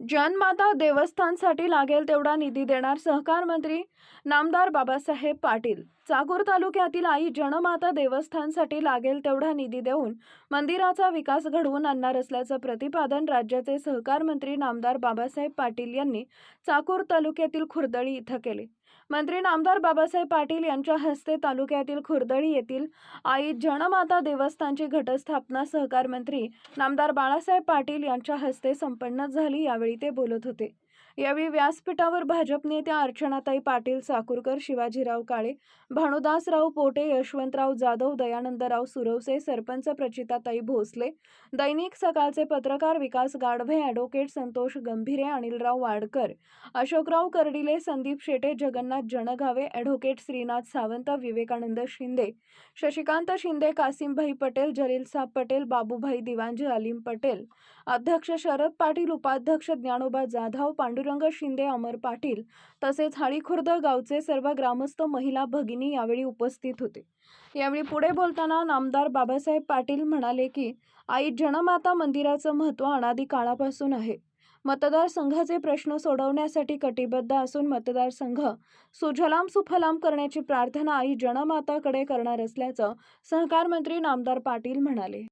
जनमाता देवस्थानसाठी लागेल तेवढा निधी देणार सहकार मंत्री नामदार बाबासाहेब पाटील. चाकूर तालुक्यातील आई जनमाता देवस्थानसाठी लागेल तेवढा निधी देऊन मंदिराचा विकास घडवून आणणार असल्याचं प्रतिपादन राज्याचे सहकार मंत्री नामदार बाबासाहेब पाटील यांनी चाकूर तालुक्यातील खुर्दळी इथं केले. मंत्री नामदार बाबासाहेब पाटील यांच्या हस्ते तालुक्यातील खुर्दळी येथील आई जनमाता देवस्थानची घटस्थापना सहकार मंत्री नामदार बाळासाहेब पाटील यांच्या हस्ते संपन्न झाली यावेळी ते बोलत होते. यावेळी व्यासपीठावर भाजप नेत्या अर्चनाताई पाटील साकूरकर शिवाजीराव काळे भानुदासराव पोटे यशवंतराव जाधव दयानंदराव सुरवसे सरपंच प्रचिताताई भोसले दैनिक सकाळचे पत्रकार विकास गाढवे ॲडव्होकेट संतोष गंभीरे अनिलराव वाडकर अशोकराव कर्डिले संदीप शेटे जगन्नाथ जनगावे ॲडव्होकेट श्रीनाथ सावंत विवेकानंद शिंदे शशिकांत शिंदे कासिमभाई पटेल जलीलसाब पटेल बाबूभाई दिवांजी अलीम पटेल अध्यक्ष शरद पाटील उपाध्यक्ष ज्ञानोबा जाधव पांडुरंग शिंदे अमर पाटील तसेच हाळीखुर्द गावचे सर्व ग्रामस्थ महिला भगिनी यावेळी उपस्थित होते. यावेळी पुढे बोलताना नामदार बाबासाहेब पाटील म्हणाले की आई जनमाता मंदिराचं महत्त्व अनादी काळापासून आहे. मतदारसंघाचे प्रश्न सोडवण्यासाठी कटिबद्ध असून मतदारसंघ सुजलाम सुफलाम करण्याची प्रार्थना आई जनमाताकडे करणार असल्याचं सहकार मंत्री नामदार पाटील म्हणाले.